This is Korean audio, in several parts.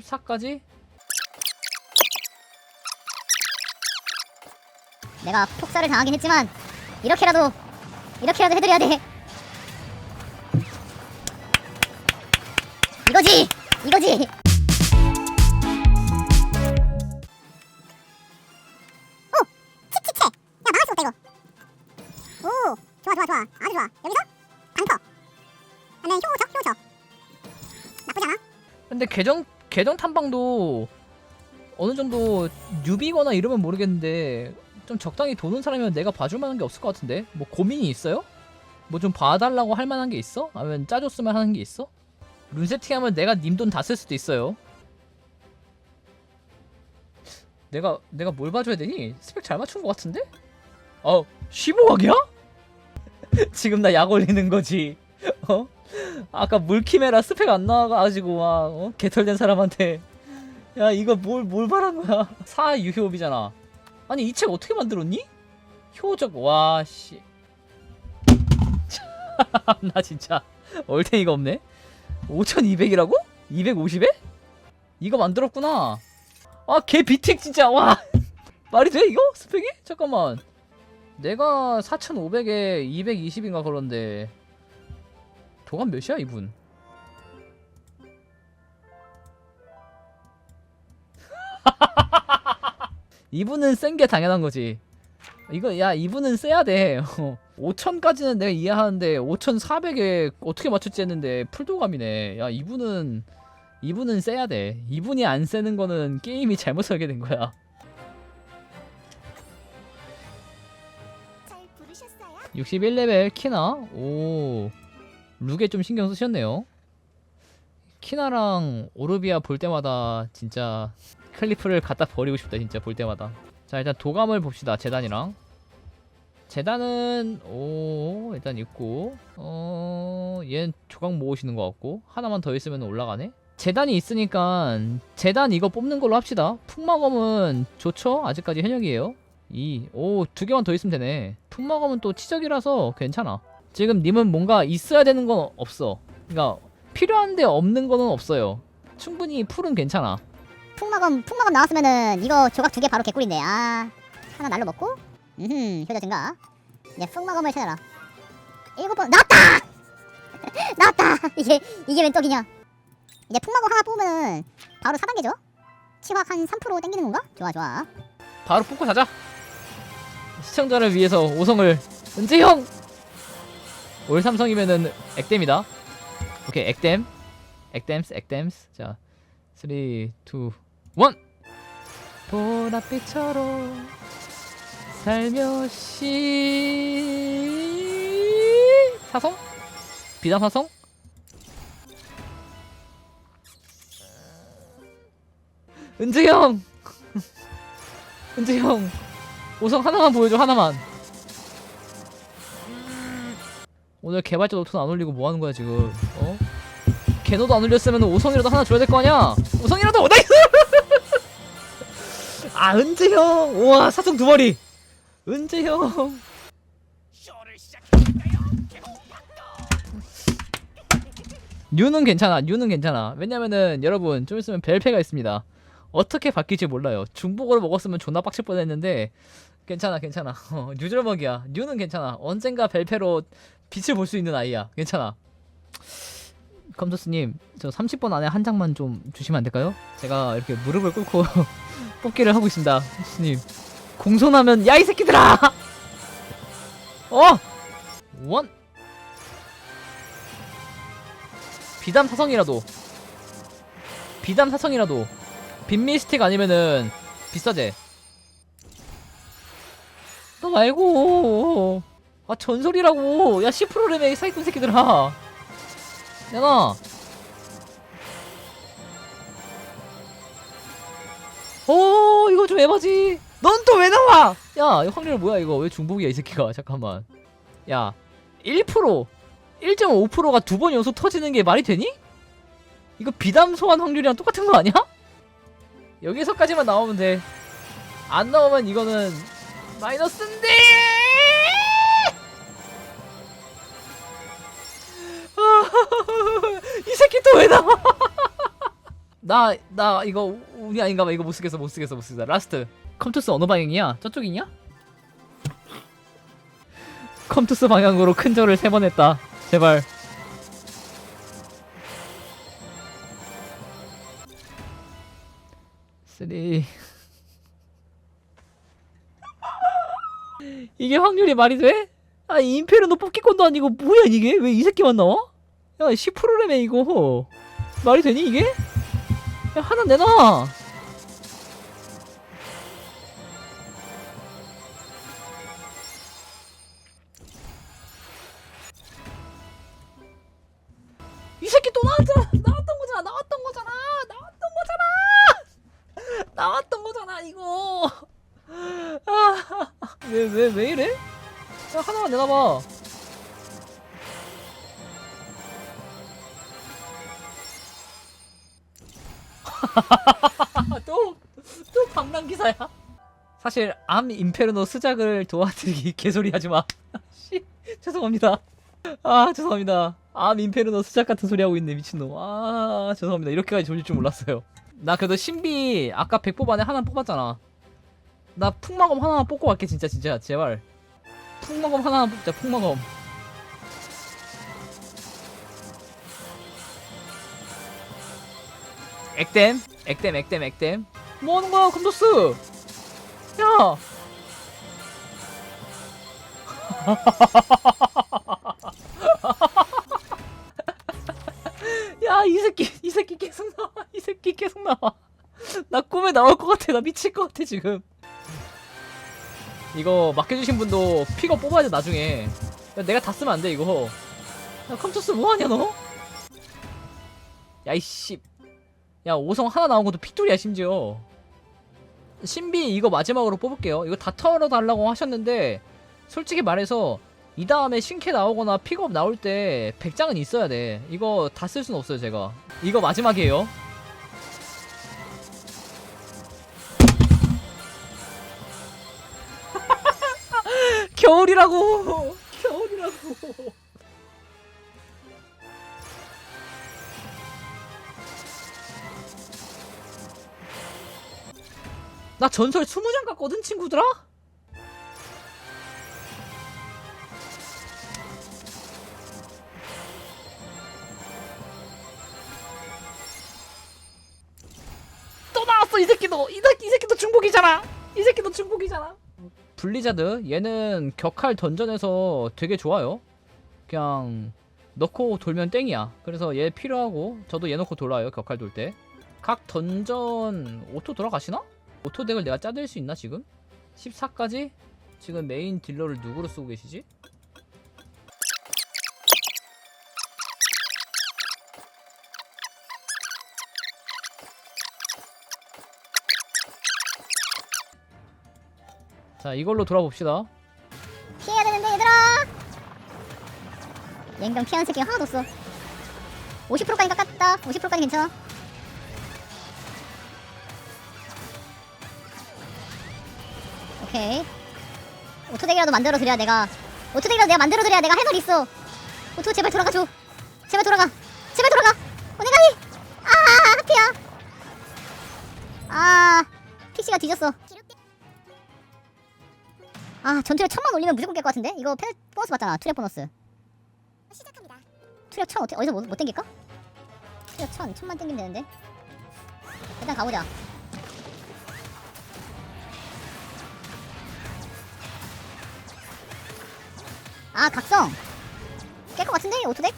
14까지? 내가 폭사를 당하긴 했지만 이렇게라도 이렇게라도 해드려야 돼. 이거지, 이거지. 오, 칙칙체. 야 망할 수 없다 이거. 오, 좋아 좋아 좋아, 아주 좋아. 여기서 방터. 그다음에 효적 효적. 나쁘지 않아? 근데 계정 계정 탐방도 어느 정도 뉴비거나 이러면 모르겠는데 좀 적당히 도는 사람이면 내가 봐줄 만한 게 없을 것 같은데 뭐 고민이 있어요? 뭐 좀 봐달라고 할 만한 게 있어? 아니면 짜줬으면 하는 게 있어? 룬 세팅하면 내가 님 돈 다 쓸 수도 있어요. 내가 내가 뭘 봐줘야 되니? 스펙 잘 맞춘 것 같은데? 어 15억이야? 지금 나 약 올리는 거지. 어? 아까 물키메라 스펙 안 나와가지고 막 어? 개털된 사람한테 야 이거 뭘 뭘 바란 거야 사유효비잖아 아니 이 책 어떻게 만들었니? 효적 와씨 나 진짜 얼탱이가 없네 5200이라고? 250에? 이거 만들었구나 아개 비틱 진짜 와 말이 돼 이거 스펙이? 잠깐만 내가 4500에 220인가 그런데 도감 몇이야 이분? 이분은 센 게 당연한 거지. 이거 야 이분은 세야 돼. 5천까지는 내가 이해하는데 5,400에 어떻게 맞출지 했는데 풀도감이네. 야 이분은 이분은 세야 돼. 이분이 안 세는 거는 게임이 잘못 설계 된 거야. 잘 부르셨어요? 61레벨 키나 오 룩에 좀 신경 쓰셨네요. 키나랑 오르비아 볼 때마다 진짜 클리프를 갖다 버리고 싶다 진짜 볼 때마다. 자 일단 도감을 봅시다 재단이랑. 재단은 오 일단 있고. 어 얘는 조각 모으시는 것 같고. 하나만 더 있으면 올라가네. 재단이 있으니까 재단 이거 뽑는 걸로 합시다. 풍마검은 좋죠? 아직까지 현역이에요. 2. 오, 두 개만 더 있으면 되네. 품마검은 또 치적이라서 괜찮아. 지금 님은 뭔가 있어야 되는 건 없어. 그러니까 필요한데 없는 거는 없어요. 충분히 풀은 괜찮아. 풍마검 풍마검 나왔으면은 이거 조각 두 개 바로 개꿀인데 아 하나 날로 먹고 음 효자 증가 이제 풍마검을 찾아라 일곱 번 나왔다 나왔다 이게 이게 웬 떡이냐 이제 풍마검 하나 뽑으면 바로 4단계죠 치확 한 3% 땡기는 건가 좋아 좋아 바로 뽑고 자자. 시청자를 위해서 5성을 은재 형! 올 삼성이면은 액땜이다. 오케이, 액땜. 액땜스, 액땜스. 자, 3, 2, 1. 보랏빛처럼 살며시 사성? 비단 사성? 은재 형! 은재 형! 5성 하나만 보여줘, 하나만! 오늘 개발자도 돈안 올리고 뭐 하는 거야, 지금? 어? 개노도 안 올렸으면 5성이라도 하나 줘야 될 거 아니야? 5성이라도! 나이스! 아, 은재 형! 우와, 사성 두 마리! 은재 형! 뉴는 괜찮아. 뉴는 괜찮아. 왜냐면은 여러분 좀 있으면 벨페가 있습니다. 어떻게 바뀔지 몰라요. 중복으로 먹었으면 존나 빡칠 뻔했는데 괜찮아, 괜찮아. 어, 뉴절먹이야. 뉴는 괜찮아. 언젠가 벨페로 빛을 볼 수 있는 아이야. 괜찮아. 컴토스님, 저 30번 안에 한 장만 좀 주시면 안 될까요? 제가 이렇게 무릎을 꿇고 뽑기를 하고 있습니다. 님, 공손하면 야 이 새끼들아! 어, 원. 비담 사성이라도 비담 사성이라도 빈미스틱 아니면은 비싸제 너 말고. 아 전설이라고. 야 10%래매 사기꾼 새끼들아. 야나 어 이거 좀 에바지. 넌 또 왜 나와? 야 이거 확률 뭐야 이거? 왜 중복이야 이 새끼가? 잠깐만. 야 1% 1.5%가 두 번 연속 터지는 게 말이 되니? 이거 비담 소환 확률이랑 똑같은 거 아니야? 여기서까지만 나오면 돼. 안 나오면 이거는 마이너스인데. 이 새끼 또 왜 나와? 나 나 이거 운이 아닌가 봐. 이거 못 쓰겠어 못 쓰겠어 못 쓰겠어. 라스트. 컴투스 어느 방향이야? 저쪽이냐? 컴투스 방향으로 큰 절을 세 번 했다. 제발. 쓰리 이게 확률이 말이 돼? 아 임페르노 뽑기권도 아니고 뭐야 이게 왜 이 새끼만 나와? 야 10%라며 이거 말이 되니 이게? 야 하나 내놔 이 새끼 또 나왔잖아 나왔던 거잖아 나왔던 거잖아 나왔던 거잖아 이거 아 왜왜왜 이래? 야 하나만 내놔봐 또, 또 방랑 기사야. 사실 암 임페르노 스작을 도와드리기 개소리 하지 마. 씨, 죄송합니다. 아, 죄송합니다. 암 임페르노 스작 같은 소리 하고 있네 미친놈. 아, 죄송합니다. 이렇게까지 졸릴 줄 몰랐어요. 나 그래도 신비 아까 100뽑 안에 하나 뽑았잖아. 나 풍마검 하나만 뽑고 갈게 진짜 진짜 제발. 풍마검 하나만 뽑자 풍마검. 액땜 액땜 액땜 액땜 뭐 하는 거야 컴도스 야 야, 이 새끼, 이 새끼 계속 나와. 이 새끼 계속 나와. 나 꿈에 나올 것 같아. 나 미칠 것 같아, 지금. 이거 맡겨주신 분도 픽업 뽑아야 돼, 나중에. 야, 내가 다 쓰면 안 돼, 이거. 야, 컴투스 뭐하냐, 너? 야, 이씨. 야, 5성 하나 나온 것도 픽돌이야, 심지어. 신비 이거 마지막으로 뽑을게요. 이거 다 털어달라고 하셨는데, 솔직히 말해서, 이 다음에 신캐 나오거나 픽업 나올 때 100장은 있어야 돼. 이거 다쓸 수는 없어요, 제가. 이거 마지막이에요. 겨울이라고! 겨울이라고! 나 전설 20장 갔거든, 친구들아? 또 나왔어 이 새끼도 이, 새끼, 이 새끼도 중복이잖아 이 새끼도 중복이잖아 블리자드 얘는 격할 던전에서 되게 좋아요 그냥 넣고 돌면 땡이야 그래서 얘 필요하고 저도 얘 넣고 돌아요 격할 돌 때 각 던전 오토 돌아가시나? 오토 덱을 내가 짜낼 수 있나 지금? 14까지? 지금 메인 딜러를 누구로 쓰고 계시지? 자 이걸로 돌아봅시다. 피해야 되는데 얘들아! 랭병 피하는 새끼가 하나도 없어. 50%까지 깎았다. 50%까지 괜찮아. 오케이. 오토덱이라도 만들어드려야 내가. 오토덱이라도 내가 만들어드려야 내가 할 말이 있어. 오토 제발 돌아가줘 제발 돌아가. 제발 돌아가. 오네가이 아 하피야. 아 픽시가 뒤졌어 아 전투력 천만 올리면 무조건 깰 것 같은데? 이거 페널 보너스 받잖아 투력 보너스 시작합니다. 투력 천 어떻게 어디서 못, 못 땡길까? 투력 천 천만 땡기면 되는데 일단 가보자 아 각성 깰 것 같은데 오토덱?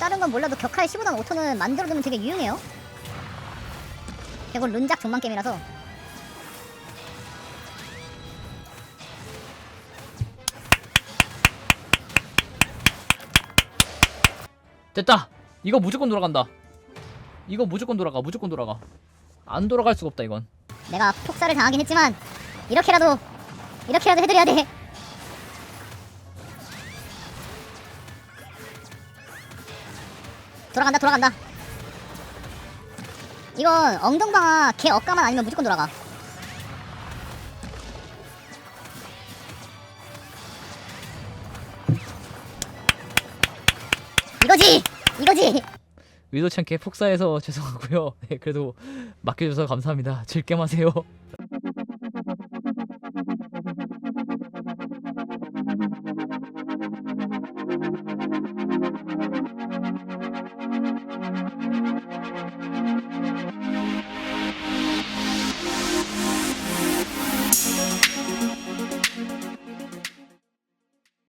다른 건 몰라도 격할 15단 오토는 만들어두면 되게 유용해요. 개골 룬작 종만 게임이라서. 됐다! 이거 무조건 돌아간다. 이거 무조건 돌아가 무조건 돌아가. 안 돌아갈 수가 없다 이건. 내가 폭살을 당하긴 했지만 이렇게라도 이렇게라도 해드려야 돼. 돌아간다 돌아간다. 이건 엉덩방아 개 억까만 아니면 무조건 돌아가. 이거지! 이거지! 의도치 않게 폭사해서 죄송하고요. 네, 그래도 맡겨줘서 감사합니다. 즐겜 하세요.